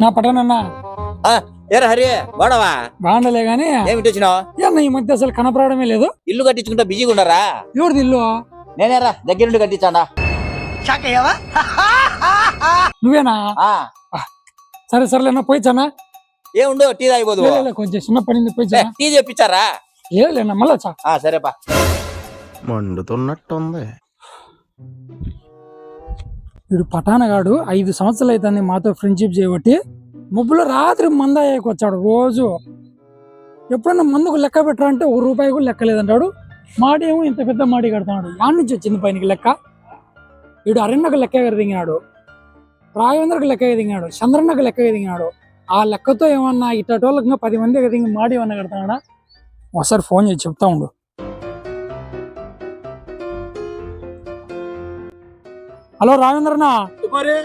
నా పటనన్నా ఆ, ఏరా హరి బాడవా బాగుండలే గాని. ఏమిటి వచ్చినావు? ఏమన్నా ఈ మధ్య అసలు కనపడమే లేదు? ఇల్లు కట్టించుకుంటా బిజీగా ఉన్నారా ఎవరిది ఇల్లు? నేనేరా దగ్గర నుండి కట్టించాడా నువ్వేనా? ఆ, సరే సరేలేనా పోయిచ్చానా ఏముండు టీ తాగిపోదు. కొంచెం చిన్న పడింది పోయిచ్చానా టీ తెప్పించారా? లేదులేనా మళ్ళా సరేపా. మండుతున్నట్టుంది. వీడు పటానగాడు ఐదు సంవత్సరాలు అవుతుంది మాతో ఫ్రెండ్షిప్ చేయబట్టి ముబ్బులు రాత్రి మందాయకు వచ్చాడు రోజు ఎప్పుడన్నా మందుకు లెక్క పెట్టరా అంటే ఒక రూపాయి కూడా లెక్క లేదంటాడు. మాడి ఏమో ఇంత పెద్ద మాడి కడతాడు యాడ్ నుంచి వచ్చింది పైనకి లెక్క. వీడు అరణ్యకు లెక్క ఎగరదింగినాడు. రాఘవేంద్రకు లెక్క ఎదిగినాడు చంద్రన్నకు లెక్క ఎదిగినాడు ఆ లెక్కతో ఏమన్నా ఇట్టటోళ్ళకి పది మంది ఎదిగి మాడి ఏమన్నా కడతాడా ఒకసారి ఫోన్ చేసి చెప్తా ఉండు. హలో రాఘవేంద్రనా మరి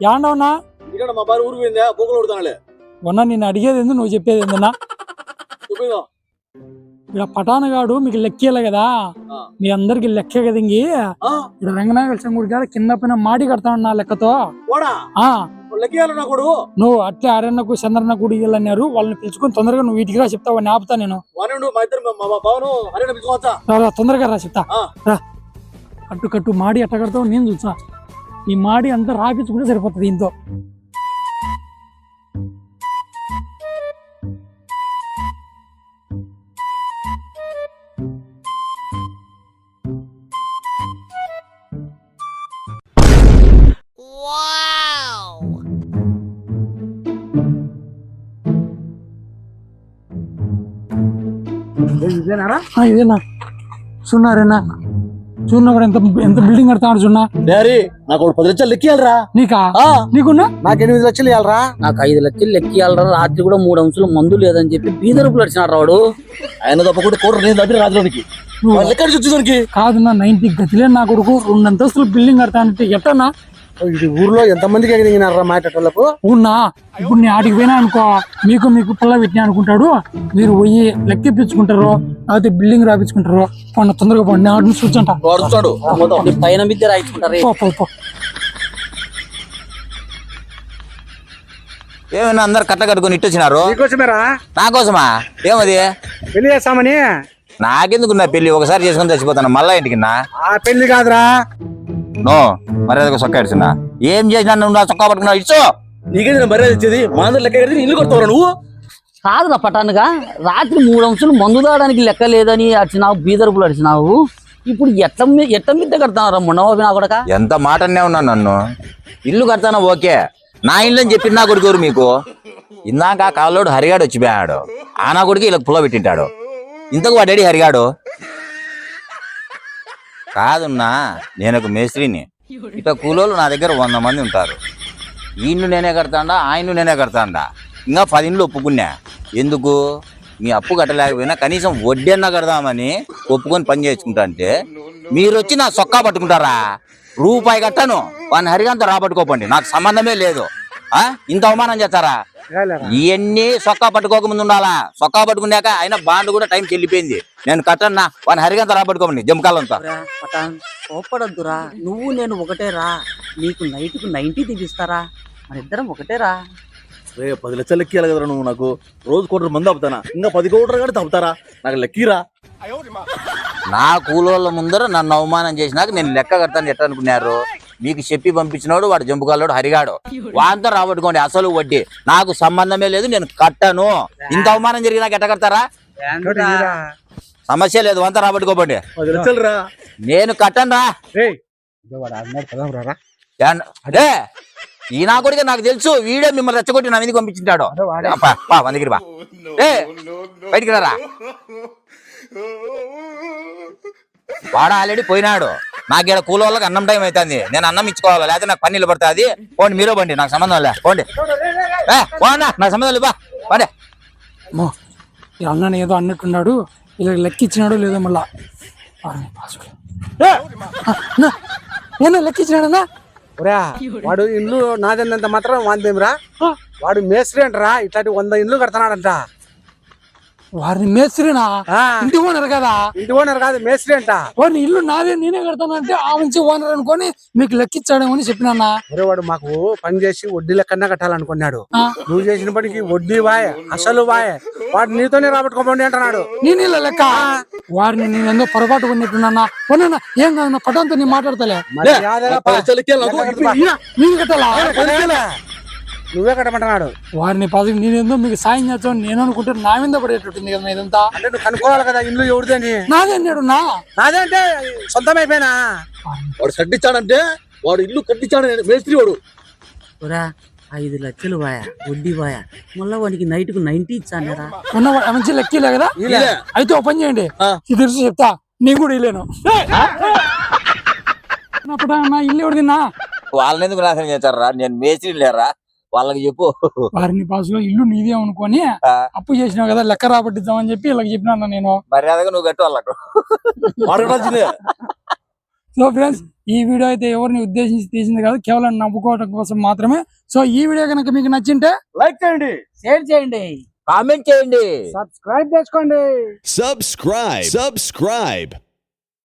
యాండవనా ఇక్కడ మా బారి ఊరు పోయిందా బొక్కలు కొడుతానులే మొన్న నేను అడిగేది ఏంది నువ్వు చెప్పేది ఏందన్నా? చూపిందా ఇక్కడ పటానగాడు మీకు లెక్కేయాలి కదా. మీ అందరికి లెక్క కదింగి ఇక్కడ రంగనాయక గుడి కాడ కింద పైన మాడి కడతాడు నా లెక్కతో నువ్వు అట్లే అరణ్యకు చంద్రన్న గుడి వెళ్ళన్నారు. వాళ్ళని పిలుచుకొని తొందరగా నువ్వు వీటికి రా చెప్తా వాడిని ఆపుతా నేను. తొందరగా రా చెప్తా. రా. కట్టు కట్టు మాడి ఎట్ట కడతావు నేను చూసా ఈ మాడి అంతా రాపించుకుంటే సరిపోతుంది దీంతో. ఇదేనా? చూన్నారేనా కూడా ఎంత ఎంత బిల్డింగ్ కడతాడు చూన్నా డారీ నాకు పది లక్షలు లెక్కేయాలరా నీకా? నీకున్నా? నాకు ఎనిమిది లక్షలు ఇవ్వాలరా నాకు ఐదు లక్షలు లెక్కియాలరా రాత్రి కూడా మూడు అంశాలు మందు లేదని చెప్పి బీదరుపులు అడిచినాడు రాడు ఆయన తప్పకుండా కోట నేను తప్పి నువ్వు లెక్క వచ్చి దానికి కాదు నా నైన్టీ గతిలే నా కొడుకు రెండు అంతస్తులు బిల్డింగ్ కడతానంటే ఎట్టనా ఇది ఊర్లో ఎంత మందికి ఎగిరిగినారా మాటలకు ఉన్నా ఇప్పుడు నేను ఆడికి పోయినా అనుకో మీకు మీకు పిల్ల పెట్టినా అనుకుంటాడు మీరు పోయి లెక్కిప్పించుకుంటారు లేకపోతే బిల్డింగ్ రాపించుకుంటారు పండు తొందరగా పండి నేను ఆడిని చూచంట వాడుతాడు పైన మిద్దె రాయించుకుంటారు. ఏమైనా అందరు కట్ట కట్టుకొని ఇటు వచ్చినారు? నీకోసమేరా? నా కోసమా? ఏమది? పెళ్ళి చేస్తామని? నాకెందుకు నా పెళ్ళి? ఒకసారి చేసుకొని చచ్చిపోతాను. మళ్ళా ఇంటికి నా? ఆ పెళ్ళి కాదురా. నో మర్యాదగా సొక్క ఇడుచున్నా ఏం చేసినా నువ్వు నా చొక్కా పట్టుకున్నావు ఇచ్చు నీకే నేను మర్యాద ఇచ్చేది? మా అందరు లెక్క ఎగిరి ఇల్లు కొడతావు నువ్వు? కాదురా పటానుగా రాత్రి మూడు అంశాలు మందు తాగడానికి లెక్క లేదని అడిచినావు బీదరుపులు అడిచినావు ఇప్పుడు ఎట్ల మీ- ఎట్ల మిద్దె కడతానరా మొన్నబాబు నా కొడక ఎంత మాటనే ఉన్నా నన్ను? ఇల్లు కడతాను ఓకే. నా ఇల్లు అని చెప్పి నా కొడుకోరు మీకు? ఇందాక కాలోడు హరిగాడు వచ్చిపోయాడు ఆ నా కొడుకు ఇలా పుల్ల పెట్టింటాడు. ఇంతకు వాడేడి హరిగాడు? కాదున్నా నేను ఒక మేస్త్రిని. ఇట కూలోళ్ళు నా దగ్గర వంద మంది ఉంటారు. ఈయన్ను నేనే కడతాండా ఆయన్ను నేనే కడతాండా. ఇంకా పది ఇండ్లు ఒప్పుకున్నా. ఎందుకు? మీ అప్పు కట్టలేకపోయినా కనీసం వడ్డీ అన్నా కడదామని ఒప్పుకొని పని చేసుకుంటా అంటే మీరు వచ్చి నా సొక్కా పట్టుకుంటారా? రూపాయి కట్టాను. వాడిని హరిగంత రాబట్టుకోపండి. నాకు సంబంధమే లేదు. ఇంత అవమానం చేస్తారా? ఇవన్నీ సొక్కా పట్టుకోక ముందు ఉండాలా? సొక్కా పట్టుకున్నాక అయినా బాండ్ కూడా టైం చెల్లిపోయింది. నేను కట్టన్నా వాడిని హరిగంత రాబట్టుకోమండి జమకాలంతా పటాన్ కోపడద్దురా నువ్వు నేను ఒకటేరా నీకు నైట్కు నైన్టీ దిగిస్తారా? మన ఇద్దరం ఒకటేరా రే పది లక్షలు లెక్కియాలి కదరా నువ్వు నాకు. రోజు కోటి మంది తప్పుతానా ఇంకా పది కోట్ల కానీ తప్పుతారా నాకు లెక్కిరా. నా కూలోళ్ళ ముందర నన్ను అవమానం చేసినాక నేను లెక్క కడతాను ఎట్ట అనుకున్నారు? మీకు చెప్పి పంపించినోడు వాడు జంపుకాలోడు హరిగాడు. వాంతో రాబట్టుకోండి అసలు వడ్డీ. నాకు సంబంధమే లేదు నేను కట్టను. ఇంత అవమానం జరిగినాక ఎట్ట కడతారా? సమస్య లేదు అంతా రాబట్టుకోపండి. పది లక్షలు రా. నేను కట్టను రా. అదే ఈ నా కొడుకు నాకు తెలుసు వీడే మిమ్మల్ని రెచ్చగొట్టి నా మీదకి పంపించింటాడు. పా, పా మన దగ్గర బా ఏ బయటికి రారా వాడు ఆల్రెడీ పోయినాడు. నాకు ఇక్కడ కూల వాళ్ళకి అన్నం టైం అవుతుంది నేను అన్నం ఇచ్చుకోవాలి లేకపోతే నాకు పని నిలబడుతుంది పోండి మీరే బండి నాకు సంబంధం లే పోండి. ఏ పోనా నాకు సంబంధం లేదు బా పండి. అమ్మో ఈ అన్నని ఏదో అన్నట్టున్నాడు ఇలా లెక్క ఇచ్చినాడో లేదో మళ్ళా. అన్న, ఏనా లెక్క ఇచ్చినాడన్నా ఒరా వాడు ఇల్లు నాదన్నంత మాత్రం వాందేమిరా. వాడు మేస్త్రి అంటరా? ఇట్లాంటి వంద ఇల్లు కడతాడంట వారిని మేస్త్రినా? ఇంటి ఓనర్ కదా? ఇంటి ఓనర్ కాదు మేస్త్రి అంట. వారిని ఇల్లు నాదే నేనే కడతానంటే ఆ మంచి ఓనర్ అనుకొని మీకు లెక్కిచ్చాడేమో అని చెప్పినా ఒరే వాడు మాకు పని చేసి వడ్డీ లెక్కన్నా కట్టాలనుకున్నాడు. నువ్వు చేసిన పనికి వడ్డీ వాయ అసలు వాయ. వాడు నీతోనే రాబట్టుకోమండి అంటున్నాడు. నీ నీళ్ళ లెక్క? వారిని నేను ఎంతో పొరపాటు కొన్నట్టున్నా కొన్నా ఏం కాదు నా పటంతో నేను మాట్లాడతలే. నేను కట్టేలే. నువ్వే కట్టమంటున్నాడు. వారిని పది నేనేందో మీకు సాయం చేస్తాను. నేను అనుకుంటే నా మీద పడేటట్టుంది కదా ఇదంతా అంటే నువ్వు కనుక్కోవాలి కదా ఇల్లు ఎవరిదని. నాదే అన్నాడు నా. నాదే అంటే సొంతం అయిపోయినా వాడు కట్టించాడంటే వాడు ఇల్లు కట్టించాడు నేను మేస్త్రి వాడు. ఒరా ఐదు లక్షలు వాయా వడ్డీ వాయా. మళ్ళా వానికి నైట్కు నైన్టీ ఇచ్చానరా. ఉన్న వా- మంచి లెక్కలే కదా. అయితే ఓ పని చేయండి. ఇది తెలిసి చెప్తా. నేను కూడా ఇల్లేను ఇల్లు ఎవరు తిన్నా వాళ్ళని ఎందుకు నాశనం చేస్తారా నేను మేస్త్రి లేరా? వాళ్ళకి చెప్పు. వారిని పాసులో ఇల్లు నీదే అనుకొని. అప్పు చేసినావు కదా లెక్క రాబట్టిద్దామని చెప్పి ఇలా చెప్పినాను నేను. మర్యాదగా నువ్వు కట్టు వాళ్ళకు. వాడు కట్టాల్సిందే సో ఫ్రెండ్స్ ఈ వీడియో అయితే ఎవరిని ఉద్దేశించి తీసింది కాదు కేవలం నవ్వుకోవడం కోసం మాత్రమే. సో ఈ వీడియో కనుక మీకు నచ్చింటే లైక్ చేయండి. షేర్ చేయండి. కామెంట్ చేయండి. సబ్స్క్రైబ్ చేసుకోండి. Subscribe. Subscribe.